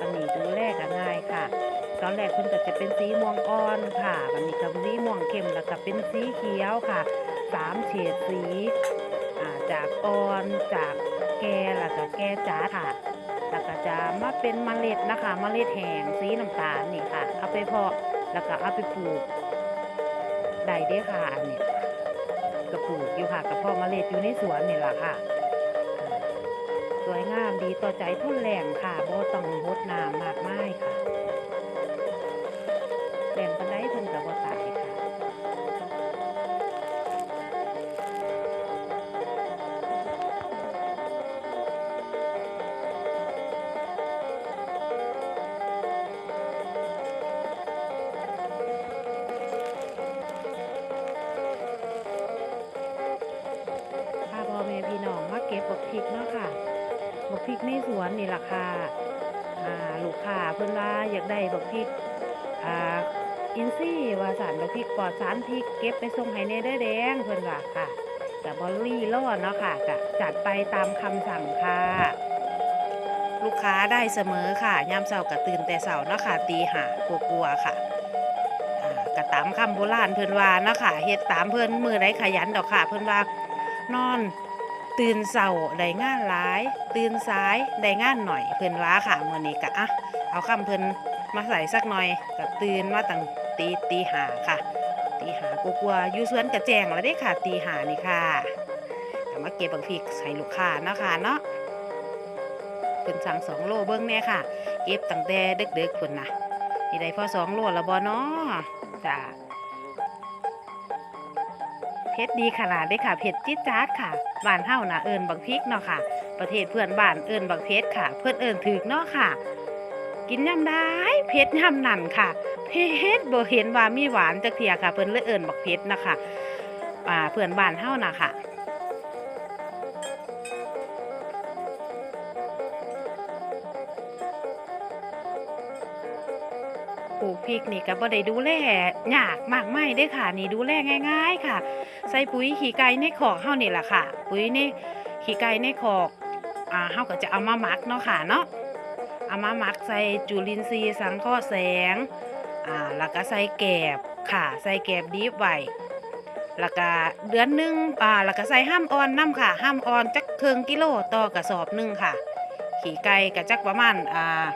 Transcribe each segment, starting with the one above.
อันนี้ดูแลก็ง่ายค่ะ ตอนแรกเพิ่นก็จะเป็นสีม่วงอ่อนค่ะวันนี้ก็สีม่วงเข้มแล้วก็เป็นสีเขียวค่ะสามเฉดสีจากอ่อนจากแก่แล้วก็แก่จ๋าค่ะแล้วก็จะมาเป็นเมล็ดนะคะเมล็ดแห้งสีน้ำตาลนี่ค่ะ เอาไปเพาะแล้วก็เอาไปปลูกได้เด้อค่ะอันนี้ก็ปลูกอยู่ค่ะกับพ่อเมล็ดอยู่ในสวนนี่แหละค่ะ สวยงามดีต่อใจทุนแรงค่ะบ่ต้องรดน้ำมากมายค่ะแรงปันไดเพิ่นก็บ่ตายค่ะพาพ่อแม่พี่น้องมาเก็บบักพริกเนาะค่ะ บักพริกในสวนนี่ล่ะค่ะอ่าลูกค้าเพิ่นว่าอยากได้บักพริกอ่าอินซี่ว่าสารบักพริกปลอดสารพิษเก็บไปส่งให้ในเด้อแดงเพิ่นว่าค่ะกับบอลลี่ล่อเนาะค่ะก็จัดไปตามคำสั่งค่ะ ลูกค้าได้เสมอค่ะยามเช้าก็ตื่นแต่เช้าเนาะค่ะตีหากลัวๆค่ะก็ตามคำโบราณเพิ่นว่าเนาะค่ะเฮ็ดตามเพิ่นมือใดขยันดอกค่ะ เพิ่นว่านอน ตื่นเสาได้งานหลาย ตื่นสายได้งานหน่อย เพิ่นว่าค่ะมื้อนี้ก็อะเอาคำเพิ่นมาใส่สักหน่อยก็ตื่นมาตั้งตีตีหาค่ะตีหากลัวๆอยู่สวนกระแจงแล้วเด้ค่ะ ตีหานี่ค่ะก็มาเก็บบักพริกใส่ลูกค้านะคะเนาะเพิ่นสั่งสองโลเบิ่งแน่ค่ะ เก็บตั้งแต่ดึกๆพุ่นน่ะนี่ได้พอสองโลแล้วบ่เนาะจ้า เผ็ดดีขนาดได้ค่ะเผ็ดจิ๊ดจ๊าดค่ะบ้านเฮานะเอิญบักพริกเนาะค่ะ ประเทศเพื่อนบ้านเอิญบักเพชรค่ะ เพื่อนเอิญถึกเนาะค่ะ กินยำได้เพชรยำนั่นค่ะเพชรบ่เห็นว่ามีหวานจักเทียค่ะ เพิ่นเลยเอิญบักเพชรนะคะอ่าเพื่อนบ้านเฮานะค่ะ ปลูกพริกนี่ก็บ่ได้ดูแลยากมากไม่ได้ค่ะนี่ดูแลง่าย ๆ ค่ะ ใส่ปุ๋ยขี้ไก่ในขอกเฮานี่แหละค่ะ ปุ๋ยในขี้ไก่ในขอกอ่าเฮาก็จะเอามาหมักเนาะค่ะเนาะเอามาหมักใส่จุลินทรีย์สังเคราะห์แสงอ่าแล้วก็ใส่แกบค่ะ ใส่แกบดิบไว้แล้วก็เดือนหนึงอ่าแล้วก็ใส่ห้ามออนน้ำค่ะห้ามออนจักเครึ่งกิโลต่อกระสอบหนึงค่ะ ขี้ไก่ก็จักประมาณอ่า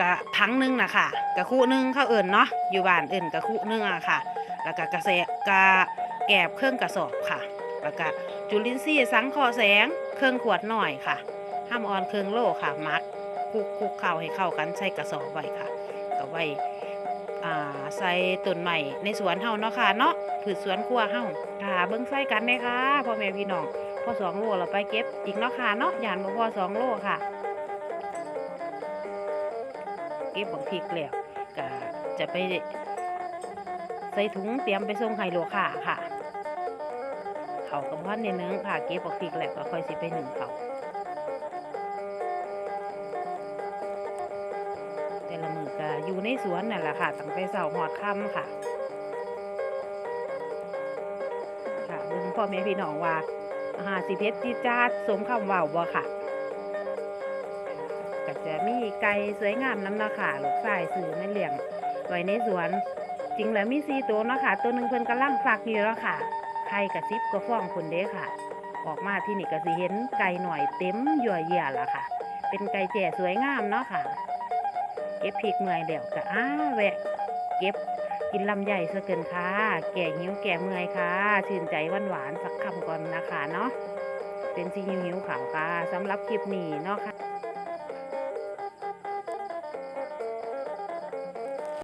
กะถังหนึงนะค่ะกะคู่นึงเขาเอิ่นเนาะอยู่บ้านเอิ่นกะคู่นึงอะค่ะ แล้วก็กระแสกะแกบเครื่องกระสอบค่ะ แล้วก็จุลินทรีย์สังคราะห์แสงเครื่องขวดหน่อยค่ะห้ามออนเครื่องโลค่ะมัดคุกคุกเข้าให้เข้ากันใส่กระสอบไว้ค่ะก็ไว้ใส่ต้นใหม่ในสวนเฮาเนาะค่ะเนาะพืชสวนครัวเฮาค่ะเบิ่งใส่กันเลยค่ะพ่อแม่พี่น้องพ่อสองโลเราไปเก็บอีกเนาะค่ะเนาะหยานบ่พ่อสองโลค่ะ เก็บบักพริกแล้วก็จะไปใส่ถุงเตรียมไปส่งให้ลูกค้าค่ะเขากำพันในเนื้อค่ะเก็บบักพริกแล้วก็ค่อยสิไปหนึ่งเขาแต่ละมือก็อยู่ในสวนนั่นแหละค่ะตั้งแต่เสาหอดค่ำค่ะค่ะเบิ่งพ่อแม่พี่น้องว่าอาหารสิเพชรจีดจาสมคำว่าวบ่ค่ะ ก็จะมีไก่สวยงามน้ำเนาะค่ะลูกชายซื้อมาเลี้ยงไว้ในสวน จริงแล้วมีสี่ตัวเนาะค่ะ ตัวหนึ่งเพิ่นกำลังฟักอยู่แล้วค่ะ ไข่กับซิบก็ฟ้องคนเด้ค่ะ ออกมาที่นี่ก็สิเห็นไก่หน่อยเต็มยั่วเยี่ยละค่ะ เป็นไก่แจ่สวยงามเนาะค่ะ เก็บพริกเมื่อยแล้วก็อ้าแวะ เก็บกินลำไยซะเกินค่ะ แก่หิวแก่เมื่อยค่ะ ชื่นใจหวานหวานสักคำก่อนนะคะเนาะเป็นซีหิวหิวขาวค่ะสำหรับคลิปนี้เนาะค่ะ